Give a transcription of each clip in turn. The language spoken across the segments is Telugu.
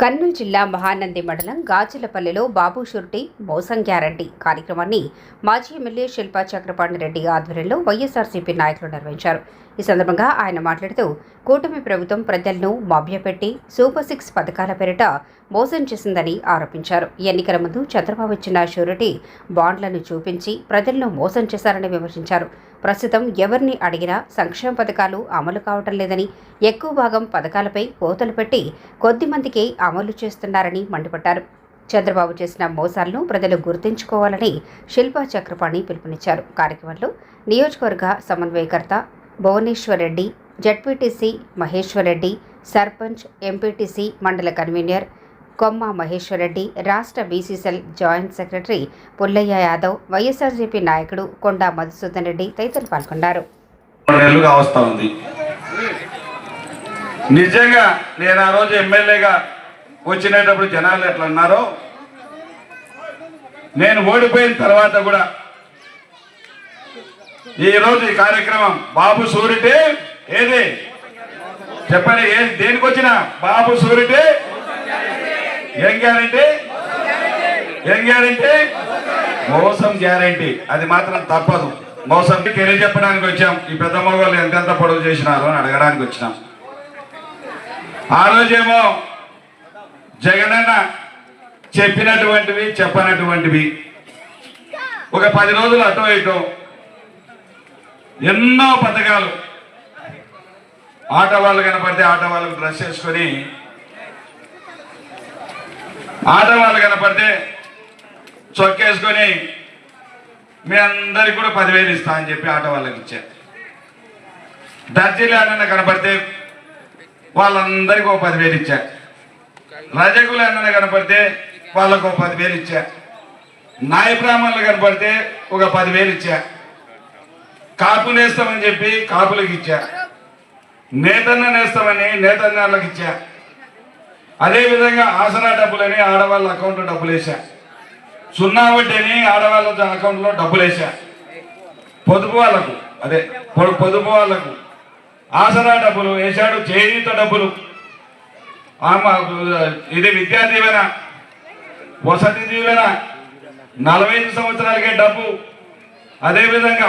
కర్నూలు జిల్లా మహానంది మండలం గాజులపల్లిలో బాబు షురిటీ మోసం గ్యారంటీ కార్యక్రమాన్ని మాజీ ఎమ్మెల్యే శిల్పా చక్రపాణి రెడ్డి ఆధ్వర్యంలో వైఎస్ఆర్సీపీ నాయకులు నిర్వహించారు. ఈ సందర్భంగా ఆయన మాట్లాడుతూ కూటమి ప్రభుత్వం ప్రజలను మభ్యపెట్టి సూపర్ సిక్స్ పథకాల పేరిట మోసం చేసిందని ఆరోపించారు. ఎన్నికల ముందు చంద్రబాబు ఇచ్చిన షూరిటీ బాండ్లను చూపించి ప్రజలను మోసం చేశారని విమర్శించారు. ప్రస్తుతం ఎవరిని అడిగినా సంక్షేమ పథకాలు అమలు కావటం లేదని ఎక్కువ భాగం పథకాలపై కోతలు పెట్టి కొద్ది మందికి అమలు చేస్తున్నారని మండిపడ్డారు. చంద్రబాబు చేసిన మోసాలను ప్రజలు గుర్తుంచుకోవాలని శిల్పా చక్రపాణి పిలుపునిచ్చారు. కార్యక్రమంలో నియోజకవర్గ సమన్వయకర్త భువనేశ్వర్ రెడ్డి జడ్పీటీసీ మహేశ్వర్ రెడ్డి సర్పంచ్ ఎంపీటీసీ మండల కన్వీనర్ కొమ్మ మహేశ్వర్ రెడ్డి రాష్ట్ర BCCL joint secretary Pullaiah Yadav YSRCP నాయకుడు కొండా మధుసూదన్ రెడ్డి తదితరులు పాల్గొన్నారు. నిజంగా నేను ఆ రోజు ఎమ్మెల్యేగా వచ్చినప్పుడు జనాలు ఎట్లా అన్నారో నేను ఓడిపోయిన తర్వాత కూడా ఈ రోజు ఈ కార్యక్రమం బాబు సూరిటే ఏది? చెప్పండి ఏ దేనికి వచ్చిన? బాబు సూరిటే? ఏం గ్యారంటీ? ఏం గ్యారంటీ? మోసం గ్యారంటీ. అది మాత్రం తప్పదు. మోసం తెలియజెప్పడానికి వచ్చాం. ఈ పెద్ద వాళ్ళు ఎంతెంత పొడవు చేసినారు అని అడగడానికి వచ్చినాం. ఆ రోజేమో జగనన్న చెప్పినటువంటివి చెప్పనటువంటివి. ఒక పది రోజులు అటో ఇటో ఎన్నో పథకాలు. ఆటవాళ్ళు కనపడితే ఆటో వాళ్ళకు డ్రెస్ వేసుకొని ఆటవాళ్ళు కనపడితే చొక్కేసుకొని మీ అందరికి కూడా పదివేలు ఇస్తా అని చెప్పి ఆటవాళ్ళకి వాళ్ళకి ఇచ్చా. దర్జీలు ఏమన్నా కనపడితే వాళ్ళందరికీ ఒక పదివేలు ఇచ్చారు రజకులు ఏమన్నా కనపడితే వాళ్ళకు ఒక పదివేలు ఇచ్చా. నాయ బ్రాహ్మణులు కనపడితే ఒక పదివేలు ఇచ్చా. కాపు నేస్తామని చెప్పి కాపులకు ఇచ్చా. నేతన్న నేస్తామని నేతన్నలకు ఇచ్చా. అదేవిధంగా ఆసరా డబ్బులని ఆడవాళ్ళ అకౌంట్లో డబ్బులు వేసా. సున్నా వడ్డీని ఆడవాళ్ళ అకౌంట్లో డబ్బులు వేసా. పొదుపు వాళ్ళకు అదే పొదుపు వాళ్ళకు ఆసరా డబ్బులు వేశాడు చేయూత డబ్బులు. ఆమె ఇది విద్యా దీవెన వసతి దీవెన నలభై ఐదు సంవత్సరాలకే డబ్బు. అదేవిధంగా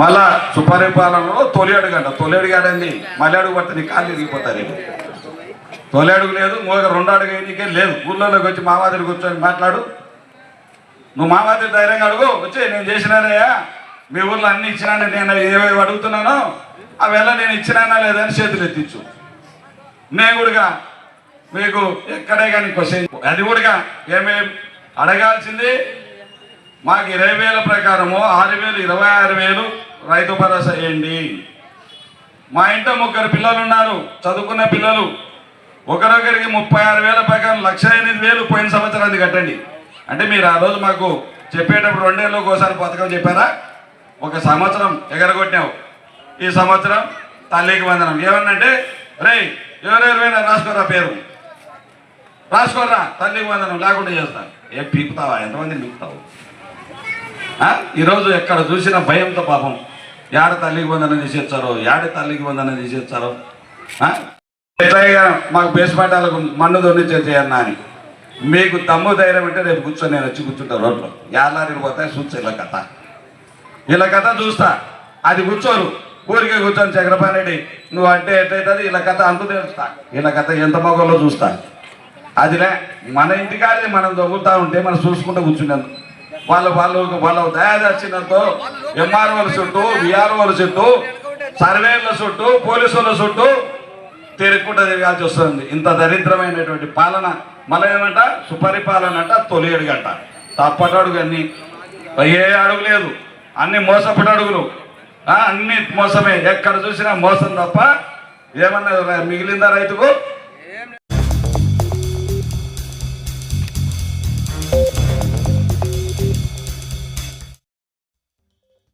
మళ్ళా సుపరిపాలనలో తొలి అడుగంట. తొలి అడుగాడండి మళ్ళీ అడుగు పడితే నీ కాళ్ళు ఇరిగిపోతారు తొలి అడుగు లేదు మూగ రెండు అడుగు నీకే లేదు. ఊళ్ళోకి వచ్చి మావాదిరి కూర్చొని మాట్లాడు. నువ్వు మావాదిరి ధైర్యంగా అడుగు. వచ్చి నేను చేసినానయ్యా మీ ఊర్లో అన్ని ఇచ్చినాను నేను ఏవేవి అడుగుతున్నానో. అవెల్లా నేను ఇచ్చినానా లేదని చేతులు ఎత్తించు. నేను కూడా మీకు ఎక్కడే కానీ క్వశ్చన్ అది కూడా ఏమేమి అడగాల్సింది? మాకు ఇరవై వేల ప్రకారము ఆరు వేలు ఇరవై ఆరు వేలు రైతు భరోసా వేయండి మా ఇంట్లో ముగ్గురు పిల్లలు ఉన్నారు చదువుకున్న పిల్లలు. ఒకరొకరికి ముప్పై ఆరు వేల ప్రకారం లక్ష ఎనిమిది వేలు పోయిన సంవత్సరానికి కట్టండి. అంటే మీరు ఆ రోజు మాకు చెప్పేటప్పుడు రెండేళ్ళు ఒకసారి పథకం చెప్పారా? ఒక సంవత్సరం ఎగరగొట్టినావు. ఈ సంవత్సరం తల్లికి వందనం. ఏమన్నంటే రే ఎవరెవరైనా రాసుకోరా పేరు. రాసుకోరా తల్లికి వందనం లేకుండా చేస్తాను ఏం పీకుతావా? ఎంతమందిని పీకుతావు ఈరోజు ఎక్కడ చూసినా భయంతో పాపం. యాడ తల్లికి వందనం తీసేచ్చారో? యాడ తల్లికి వందనం తీసేచ్చారో? ఆ? మాకు బేస్పాటాలకు మన్ను దొన్ని చేసేయన్నా అని. మీకు తమ్ము ధైర్యం అంటే రేపు కూర్చొని నేను వచ్చి కూర్చుంటా రోడ్లో. యాళ్ళారికి పోతే చూస్తా ఇలా కథ. ఇలా కథ చూస్తా. అది కూర్చోరు. ఊరికే కూర్చొని చక్రపాణి రెడ్డి నువ్వు అంటే ఎట్లయితుంది? ఇలా కథ అంతు తెలుస్తా. ఇలా కథ ఎంత మొగలో చూస్తా. అదిలే మన ఇంటికాడిది మనం దొంగతా ఉంటే మనం చూసుకుంటూ కూర్చున్నాను వాళ్ళు వాళ్ళు వాళ్ళ దయాదర్శనంతో ఎంఆర్ఓల చుట్టూ విఆర్ఓల చుట్టూ సర్వేల చుట్టూ పోలీసుల చుట్టూ తిరుగుకుంటూ తిరగాల్సి వస్తుంది. ఇంత దరిద్రమైనటువంటి పాలన మళ్ళీ ఏమంట? సుపరిపాలన అంట తొలి అడుగంట తప్పటి అడుగు అన్ని. ఏ అడుగు లేదు. అన్ని మోసపడి అడుగులు. అన్ని మోసమే. ఎక్కడ చూసినా మోసం తప్ప ఏమన్నా మిగిలిందా రైతుకు?